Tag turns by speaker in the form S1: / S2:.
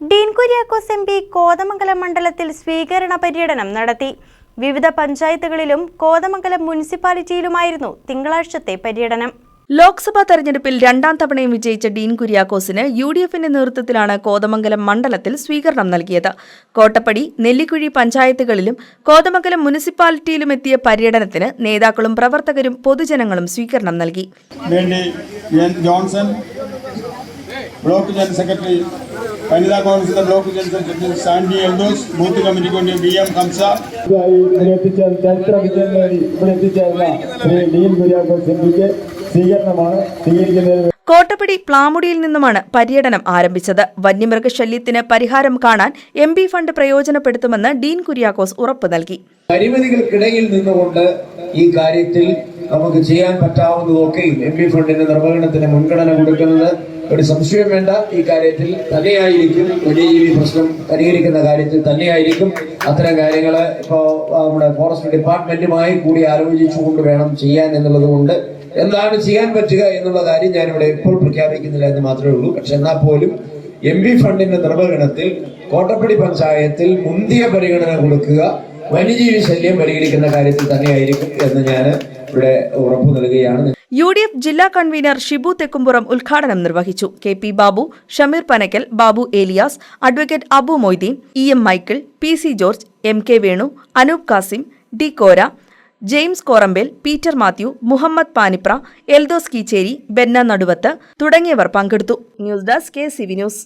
S1: Dean Kuriakose M P Kothamangalam മണ്ഡലത്തിൽ സ്വീകരണ പര്യടനം നടത്തി. വിവിധ പഞ്ചായത്തുകളിലും കോതമംഗലം മുനിസിപ്പാലിറ്റിയിലുമായിരുന്നു തിങ്കളാഴ്ചത്തെ പര്യടനം.
S2: ലോക്സഭാ തെരഞ്ഞെടുപ്പിൽ രണ്ടാം തവണയും വിജയിച്ച ഡീൻ കുര്യാക്കോസിന് യു ഡി എഫിന്റെ നേതൃത്വത്തിലാണ് കോതമംഗലം മണ്ഡലത്തിൽ സ്വീകരണം നൽകിയത്. കോട്ടപ്പടി നെല്ലിക്കുഴി പഞ്ചായത്തുകളിലും കോതമംഗലം മുനിസിപ്പാലിറ്റിയിലും എത്തിയ പര്യടനത്തിന് നേതാക്കളും പ്രവർത്തകരും പൊതുജനങ്ങളും സ്വീകരണം നൽകി.
S3: ജോൺസൺ ബ്ലോക്ക് ജനറൽ സെക്രട്ടറി വനിതാ കോൺഗ്രസിന്റെ block general secretary Sandy Eldhose booth കമ്മിറ്റിക്ക് വേണ്ടി ബി എം ഹംസ
S4: ഇവിടെ എത്തിച്ചേർന്ന ചരിത്ര വിജയം നേടി ഇവിടെ എത്തിച്ചേർന്ന ശ്രീ ഡീൻ കുര്യാക്കോസ് എം പിക്ക് സ്വീകരണമാണ് സ്വീകരിക്കുന്നത്
S2: കോട്ടപ്പടി പ്ലാമുടിയിൽ നിന്നുമാണ് പര്യടനം ആരംഭിച്ചത്. വന്യമൃഗശല്യത്തിന് പരിഹാരം കാണാൻ എം പി ഫണ്ട് പ്രയോജനപ്പെടുത്തുമെന്ന് ഡീൻ കുര്യാക്കോസ് ഉറപ്പ് നൽകി.
S5: പരിമിതികൾക്കിടയിൽ നിന്നുകൊണ്ട് ഈ കാര്യത്തിൽ നമുക്ക് ചെയ്യാൻ പറ്റാവുന്നതൊക്കെയും എം പി ഫണ്ടിന്റെ നിർവഹണത്തിന് മുൻഗണന കൊടുക്കുന്നത് ഒരു സംശയം വേണ്ട. ഈ കാര്യത്തിൽ തന്നെയായിരിക്കും വന്യജീവി പ്രശ്നം പരിഹരിക്കുന്ന കാര്യത്തിൽ തന്നെയായിരിക്കും. അത്തരം കാര്യങ്ങൾ ഇപ്പോൾ നമ്മുടെ ഫോറസ്റ്റ് ഡിപ്പാർട്ട്മെന്റുമായി കൂടി ആലോചിച്ചുകൊണ്ട് വേണം ചെയ്യാൻ എന്നുള്ളത് കൊണ്ട്. എന്താണ് ചെയ്യാൻ പറ്റുക എന്നുള്ള കാര്യം ഞാനിവിടെ ഇപ്പോൾ പ്രഖ്യാപിക്കുന്നില്ല എന്ന് മാത്രമേ ഉള്ളൂ. പക്ഷെ എന്നാൽ പോലും എം പി ഫണ്ടിന്റെ നിർവഹണത്തിൽ കോട്ടപ്പടി പഞ്ചായത്തിൽ മുന്തിയ പരിഗണന കൊടുക്കുക വന്യജീവി ശല്യം പരിഗണിക്കുന്ന കാര്യത്തിൽ തന്നെയായിരിക്കും എന്ന് ഞാൻ ഇവിടെ ഉറപ്പു നൽകുകയാണ്.
S2: യു ഡി എഫ് ജില്ലാ കൺവീനർ ഷിബു തെക്കുംപുറം ഉദ്ഘാടനം നിർവഹിച്ചു. K P Babu Shameer Panakkal Babu Elias advocate Abu Moideen E M Michael P C George M K Venu Anoop Kasim D Kora James Korambel Peter Mathew Muhammad Panipra Eldhose Keecheri Benna Naduvath തുടങ്ങിയവർ പങ്കെടുത്തു. News desk K C V news.